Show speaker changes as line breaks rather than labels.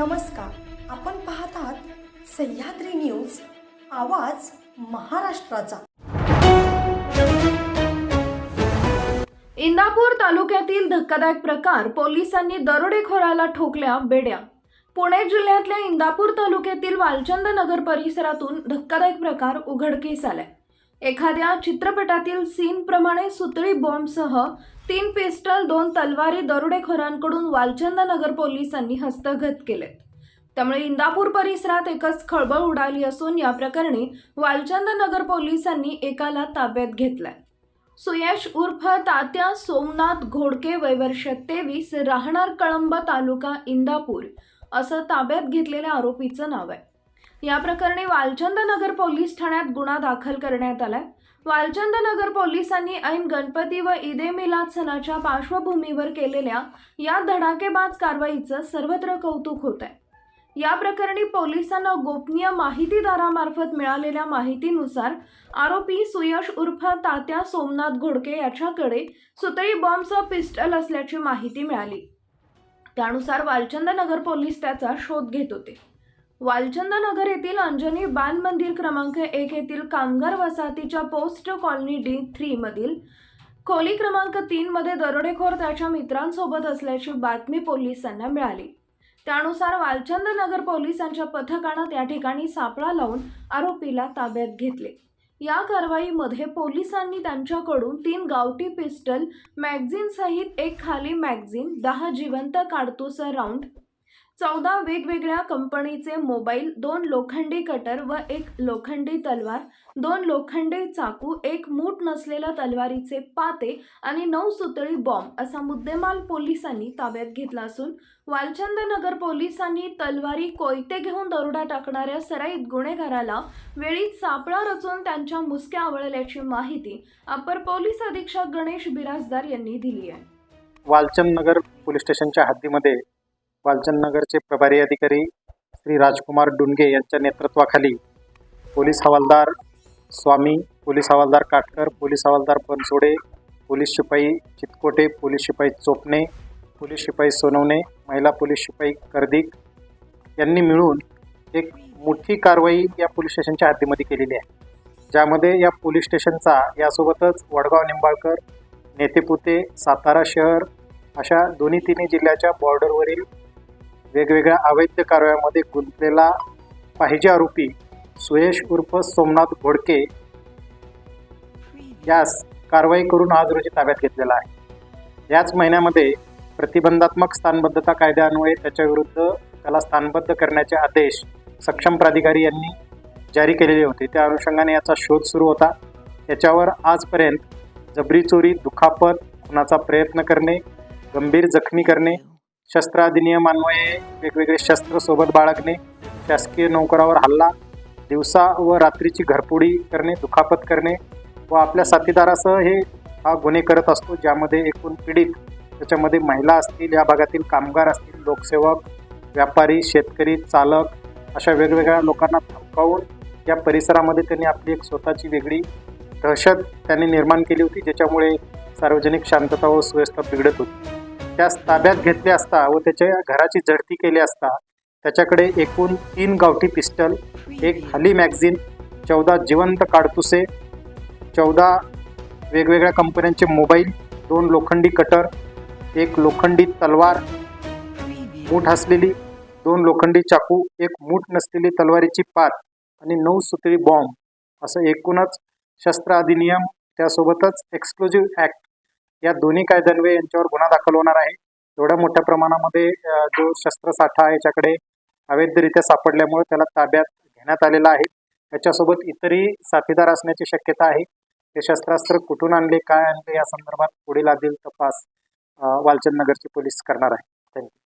नमस्कार. आपण पाहत आहात सह्याद्री न्यूज आवाज महाराष्ट्राचा.
इंदापूर तालुक्यातील धक्कादायक प्रकार पोलिसांनी दरोडेखोराला ठोकल्या बेड्या. पुणे जिल्ह्यातल्या इंदापूर तालुक्यातील वालचंद नगर परिसरातून धक्कादायक प्रकार उघडकीस आलाय एखाद्या चित्रपटातील सीन प्रमाणे सुतळी बॉम्बसह तीन पिस्टल दोन तलवारी दरोडेखोरांकडून वालचंद नगर पोलिसांनी हस्तगत केलेत. त्यामुळे इंदापूर परिसरात एकच खळबळ उडाली असून या प्रकरणी वालचंद नगर पोलिसांनी एकाला ताब्यात घेतलाय. सुयश उर्फ तात्या सोमनाथ घोडके वैवर्ष तेवीस राहणार कळंब तालुका इंदापूर असं ताब्यात घेतलेल्या आरोपीचं नाव आहे. या प्रकरणी वालचंद नगर पोलीस ठाण्यात गुन्हा दाखल करण्यात आलाय. वालचंद नगर पोलिसांनी ऐन गणपती व ईदे मिलाद सणाच्या पार्श्वभूमीवर केलेल्या या धडाकेबाज कारवाईचं सर्वत्र कौतुक होत आहे या प्रकरणी पोलिसांना गोपनीय माहितीदारामार्फत मिळालेल्या माहितीनुसार आरोपी सुयश उर्फ तात्या सोमनाथ घोडके याच्याकडे सुतळी बॉम्बचं पिस्टल असल्याची माहिती मिळाली. त्यानुसार वालचंद नगर पोलीस त्याचा शोध घेत होते. वालचंदनगर येथील अंजनी बाल मंदिर क्रमांक एक येथील कामगार वसाहतीच्या पोस्ट कॉलनी डी थ्री मधील खोली क्रमांक तीन मध्ये दरोडेखोर त्याच्या मित्रांसोबत असल्याची बातमी पोलिसांना मिळाली. त्यानुसार वालचंद नगर पोलिसांच्या पथकानं त्या ठिकाणी सापळा लावून आरोपीला ताब्यात घेतले. या कारवाईमध्ये पोलिसांनी त्यांच्याकडून तीन गावठी पिस्टल मॅगझिन सहित एक खाली मॅगझिन दहा जिवंत काडतूस राऊंड चौदा वेगवेगळ्या कंपनीचे मोबाईल दोन लोखंडी कटर व एक लोखंडी तलवार. दोन लोखंडी चाकू एक मूठ नसलेल्या तलवारीचे पाते आणि नऊ सुतळी बॉम्ब असा मुद्देमाल पोलिसांनी ताब्यात घेतला असून वालचंद नगर पोलिसांनी तलवारी कोयते घेऊन दरोडा टाकणाऱ्या सराईत गुन्हेगाराला वेळीच सापळा रचून त्यांच्या मुसक्या आवळल्याची माहिती अपर पोलीस अधीक्षक गणेश बिराजदार यांनी दिली आहे.
वालचंद नगर पोलीस स्टेशनच्या हद्दीमध्ये वालचंद नगरचे प्रभारी अधिकारी श्री राजकुमार डुंगे यांच्या नेतृत्वाखाली पोलीस हवालदार स्वामी पोलीस हवालदार काटकर पोलीस हवालदार बनसोडे पोलीस शिपाई चितकोटे पोलीस शिपाई चोपणे पोलीस शिपाई सोनवणे महिला पोलीस शिपाई कर्दिक यांनी मिळून एक मोठी कारवाई या पोलीस स्टेशनच्या हद्दीमध्ये केलेली आहे. ज्यामध्ये या पोलीस स्टेशनचा यासोबतच वडगाव निंबाळकर नेतेपुते सातारा शहर अशा दोन्ही तिन्ही जिल्ह्याच्या बॉर्डरवरील वेगवेगळ्या अवैध कारवायामध्ये गुंतलेला पाहिजे आरोपी सुयश उर्फ सोमनाथ घोडके यास कारवाई करून आज रोजी ताब्यात घेतलेला आहे. याच महिन्यामध्ये प्रतिबंधात्मक स्थानबद्धता कायद्यान्वये त्याच्याविरुद्ध त्याला स्थानबद्ध करण्याचे आदेश सक्षम प्राधिकारी यांनी जारी केलेले होते. त्या अनुषंगाने याचा शोध सुरू होता. याच्यावर आजपर्यंत जबरी चोरी दुखापत खुनाचा प्रयत्न करणे गंभीर जखमी करणे शस्त्र अधिनियमान्वये वेगवेगळे शस्त्र सोबत बाळगणे शासकीय नोकरावर हल्ला दिवसा व रात्रीची घरपुडी करणे दुखापत करणे व आपल्या साथीदारासह हे हा गुन्हे करत असतो ज्यामध्ये एकूण पीडित त्याच्यामध्ये महिला असतील या भागातील कामगार असतील लोकसेवक व्यापारी शेतकरी चालक अशा वेगवेगळ्या लोकांना धमकावून या परिसरामध्ये त्यांनी आपली एक स्वतःची वेगळी दहशत त्यांनी निर्माण केली होती ज्याच्यामुळे सार्वजनिक शांतता व सुव्यवस्था बिघडत होती. त्यास ताब्यात घेतले असता व त्याच्या घराची झडती केली असता त्याच्याकडे एकूण तीन गावठी पिस्टल एक खाली मॅगझिन चौदा जिवंत काडतुसे चौदा वेगवेगळ्या कंपन्यांचे मोबाईल दोन लोखंडी कटर एक लोखंडी तलवार मूठ असलेली दोन लोखंडी चाकू एक मूठ नसलेली तलवारीची पात आणि नऊ सुतळी बॉम्ब असं एकूणच शस्त्र अधिनियम त्यासोबतच एक्सक्लुझिव्ह ॲक्ट या दोन्ही कायद्यान्वये यांच्यावर गुन्हा दाखल होणार आहे. एवढ्या मोठ्या प्रमाणामध्ये जो शस्त्रसाठा याच्याकडे अवैधरित्या सापडल्यामुळे त्याला ताब्यात घेण्यात आलेला आहे. त्याच्यासोबत इतरही साथीदार असण्याची शक्यता आहे. ते शस्त्रास्त्र कुठून आणले काय आणले या संदर्भात पुढील आदिल तपास वालचंद नगरचे पोलीस करणार आहे थँक्यू